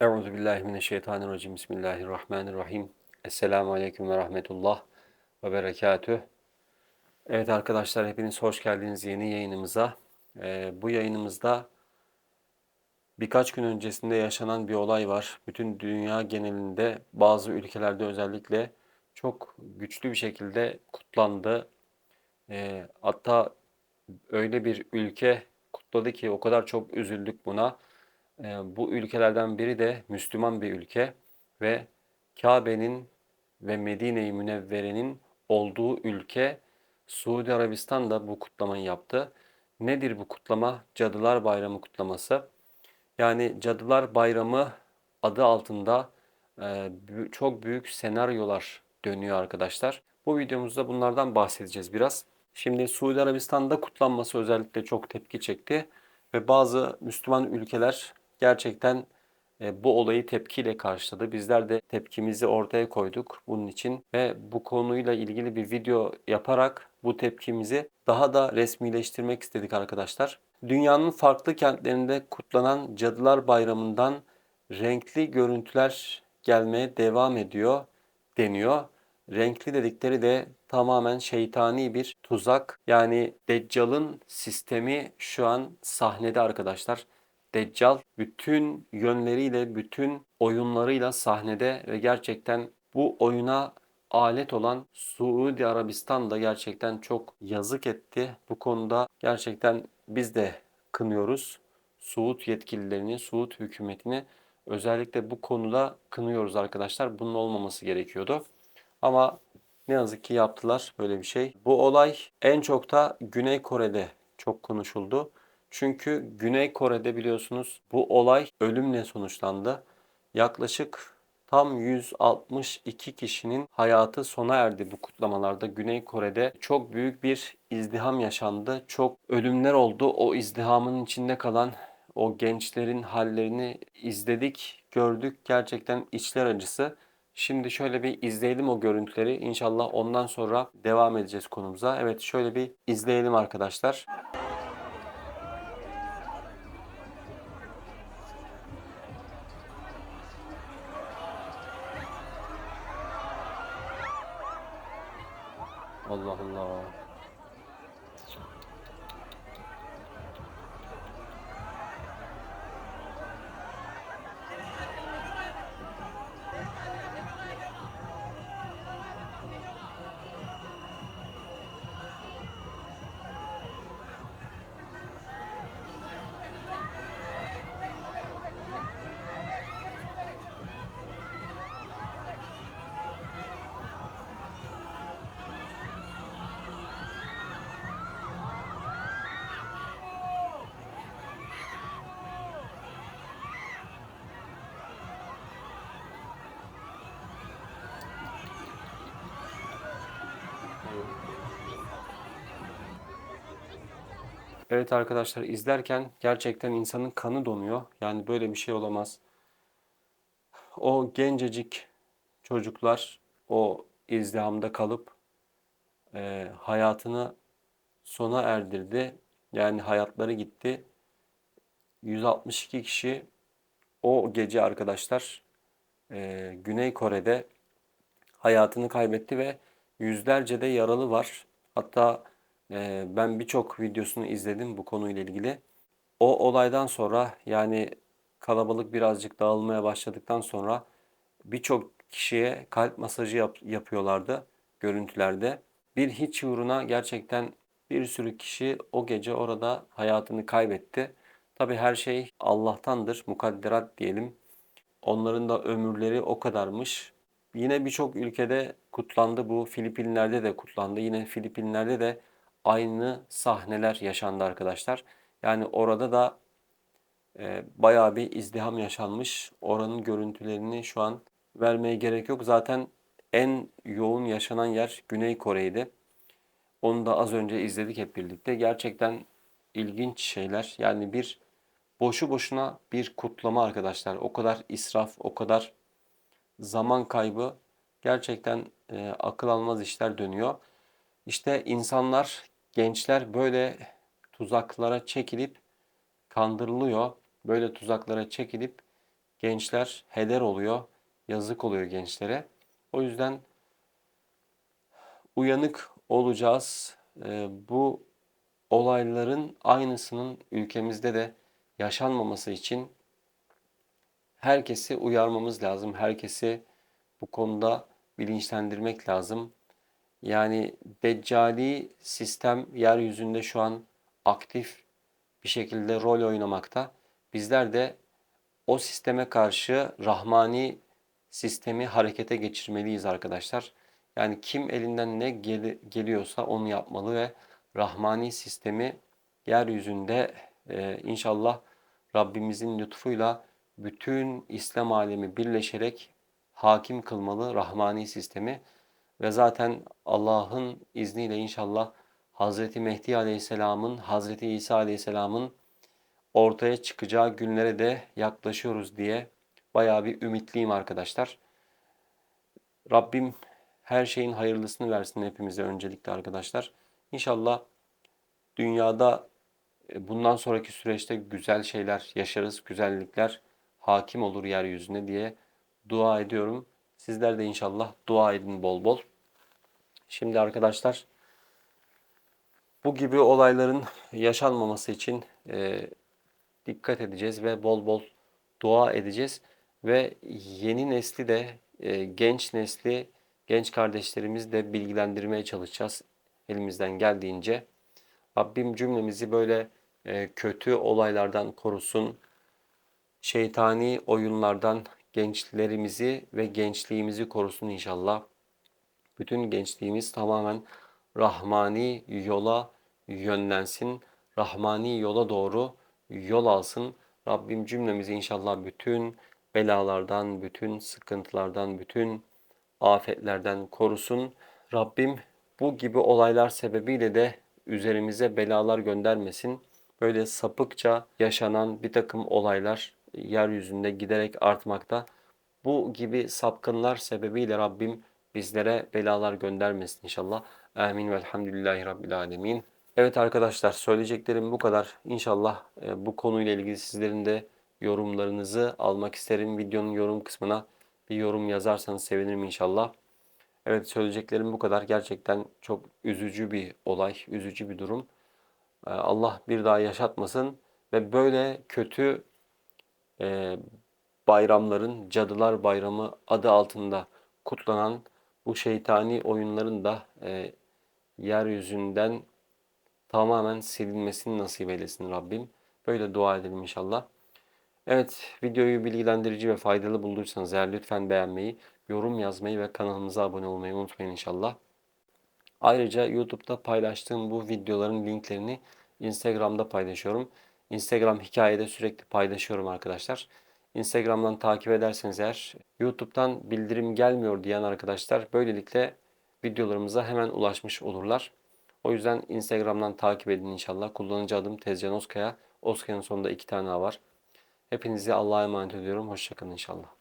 Euzu billahi mineşşeytanirracim. Bismillahirrahmanirrahim. Esselamu aleyküm ve rahmetullah ve berekatüh. Evet arkadaşlar hepiniz hoş geldiniz yeni yayınımıza. Ee, bu yayınımızda birkaç gün öncesinde yaşanan bir olay var. Bütün dünya genelinde bazı ülkelerde özellikle çok güçlü bir şekilde kutlandı. Ee, hatta öyle bir ülke kutladı ki o kadar çok üzüldük buna. Ee, bu ülkelerden biri de Müslüman bir ülke ve Kabe'nin ve Medine-i Münevvere'nin olduğu ülke Suudi Arabistan da bu kutlamayı yaptı. Nedir bu kutlama? Cadılar Bayramı kutlaması. Yani Cadılar Bayramı adı altında e, çok büyük senaryolar dönüyor arkadaşlar. Bu videomuzda bunlardan bahsedeceğiz biraz. Şimdi Suudi Arabistan'da kutlanması özellikle çok tepki çekti ve bazı Müslüman ülkeler gerçekten e, bu olayı tepkiyle karşıladı. Bizler de tepkimizi ortaya koyduk bunun için ve bu konuyla ilgili bir video yaparak bu tepkimizi daha da resmileştirmek istedik arkadaşlar. Dünyanın farklı kentlerinde kutlanan Cadılar Bayramı'ndan renkli görüntüler gelmeye devam ediyor deniyor. Renkli dedikleri de tamamen şeytani bir tuzak. Yani Deccal'ın sistemi şu an sahnede arkadaşlar. Deccal bütün yönleriyle, bütün oyunlarıyla sahnede ve gerçekten bu oyuna alet olan Suudi Arabistan da gerçekten çok yazık etti. Bu konuda gerçekten biz de kınıyoruz. Suud yetkililerini, Suud hükümetini özellikle bu konuda kınıyoruz arkadaşlar. Bunun olmaması gerekiyordu. Ama ne yazık ki yaptılar böyle bir şey. Bu olay en çok da Güney Kore'de çok konuşuldu. Çünkü Güney Kore'de biliyorsunuz bu olay ölümle sonuçlandı. Yaklaşık tam 162 kişinin hayatı sona erdi bu kutlamalarda. Güney Kore'de çok büyük bir izdiham yaşandı. Çok ölümler oldu. O izdihamın içinde kalan o gençlerin hallerini izledik, gördük. Gerçekten içler acısı. Şimdi şöyle bir izleyelim o görüntüleri. İnşallah ondan sonra devam edeceğiz konumuza. Evet şöyle bir izleyelim arkadaşlar. Allah Allah. Evet arkadaşlar izlerken gerçekten insanın kanı donuyor. Yani böyle bir şey olamaz. O gencecik çocuklar o izdihamda kalıp e, hayatını sona erdirdi. Yani hayatları gitti. 162 kişi o gece arkadaşlar e, Güney Kore'de hayatını kaybetti ve yüzlerce de yaralı var. Hatta ee, ben birçok videosunu izledim bu konuyla ilgili. O olaydan sonra yani kalabalık birazcık dağılmaya başladıktan sonra birçok kişiye kalp masajı yap yapıyorlardı görüntülerde. Bir hiç uğruna gerçekten bir sürü kişi o gece orada hayatını kaybetti. Tabi her şey Allah'tandır, mukadderat diyelim. Onların da ömürleri o kadarmış. Yine birçok ülkede kutlandı bu. Filipinler'de de kutlandı. Yine Filipinler'de de aynı sahneler yaşandı arkadaşlar. Yani orada da e, bayağı bir izdiham yaşanmış. Oranın görüntülerini şu an vermeye gerek yok. Zaten en yoğun yaşanan yer Güney Kore'ydi. Onu da az önce izledik hep birlikte. Gerçekten ilginç şeyler. Yani bir boşu boşuna bir kutlama arkadaşlar. O kadar israf, o kadar zaman kaybı gerçekten e, akıl almaz işler dönüyor. İşte insanlar, gençler böyle tuzaklara çekilip kandırılıyor. Böyle tuzaklara çekilip gençler heder oluyor. Yazık oluyor gençlere. O yüzden uyanık olacağız. Ee, bu olayların aynısının ülkemizde de yaşanmaması için herkesi uyarmamız lazım. Herkesi bu konuda bilinçlendirmek lazım. Yani deccali sistem yeryüzünde şu an aktif bir şekilde rol oynamakta. Bizler de o sisteme karşı rahmani sistemi harekete geçirmeliyiz arkadaşlar. Yani kim elinden ne gel geliyorsa onu yapmalı ve rahmani sistemi yeryüzünde e, inşallah Rabbimizin lütfuyla bütün İslam alemi birleşerek hakim kılmalı rahmani sistemi ve zaten Allah'ın izniyle inşallah Hazreti Mehdi Aleyhisselam'ın, Hazreti İsa Aleyhisselam'ın ortaya çıkacağı günlere de yaklaşıyoruz diye bayağı bir ümitliyim arkadaşlar. Rabbim her şeyin hayırlısını versin hepimize öncelikle arkadaşlar. İnşallah dünyada e, bundan sonraki süreçte güzel şeyler yaşarız, güzellikler hakim olur yeryüzüne diye dua ediyorum. Sizler de inşallah dua edin bol bol. Şimdi arkadaşlar bu gibi olayların yaşanmaması için e, dikkat edeceğiz ve bol bol dua edeceğiz. Ve yeni nesli de e, genç nesli, genç kardeşlerimizi de bilgilendirmeye çalışacağız elimizden geldiğince. Rabbim cümlemizi böyle e, kötü olaylardan korusun. Şeytani oyunlardan gençlerimizi ve gençliğimizi korusun inşallah. Bütün gençliğimiz tamamen rahmani yola yönlensin. Rahmani yola doğru yol alsın. Rabbim cümlemizi inşallah bütün belalardan, bütün sıkıntılardan, bütün afetlerden korusun. Rabbim bu gibi olaylar sebebiyle de üzerimize belalar göndermesin. Böyle sapıkça yaşanan bir takım olaylar yeryüzünde giderek artmakta. Bu gibi sapkınlar sebebiyle Rabbim bizlere belalar göndermesin inşallah. Amin velhamdülillahi rabbil alemin. Evet arkadaşlar söyleyeceklerim bu kadar. İnşallah e, bu konuyla ilgili sizlerin de yorumlarınızı almak isterim. Videonun yorum kısmına bir yorum yazarsanız sevinirim inşallah. Evet söyleyeceklerim bu kadar. Gerçekten çok üzücü bir olay, üzücü bir durum. E, Allah bir daha yaşatmasın ve böyle kötü e, bayramların Cadılar Bayramı adı altında kutlanan bu şeytani oyunların da e, yeryüzünden tamamen silinmesini nasip eylesin Rabbim. Böyle dua edelim inşallah. Evet videoyu bilgilendirici ve faydalı bulduysanız eğer lütfen beğenmeyi, yorum yazmayı ve kanalımıza abone olmayı unutmayın inşallah. Ayrıca YouTube'da paylaştığım bu videoların linklerini Instagram'da paylaşıyorum. Instagram hikayede sürekli paylaşıyorum arkadaşlar. Instagram'dan takip ederseniz eğer YouTube'dan bildirim gelmiyor diyen arkadaşlar böylelikle videolarımıza hemen ulaşmış olurlar. O yüzden Instagram'dan takip edin inşallah. Kullanıcı adım Tezcan Oskaya. Oskaya'nın sonunda iki tane var. Hepinizi Allah'a emanet ediyorum. Hoşçakalın inşallah.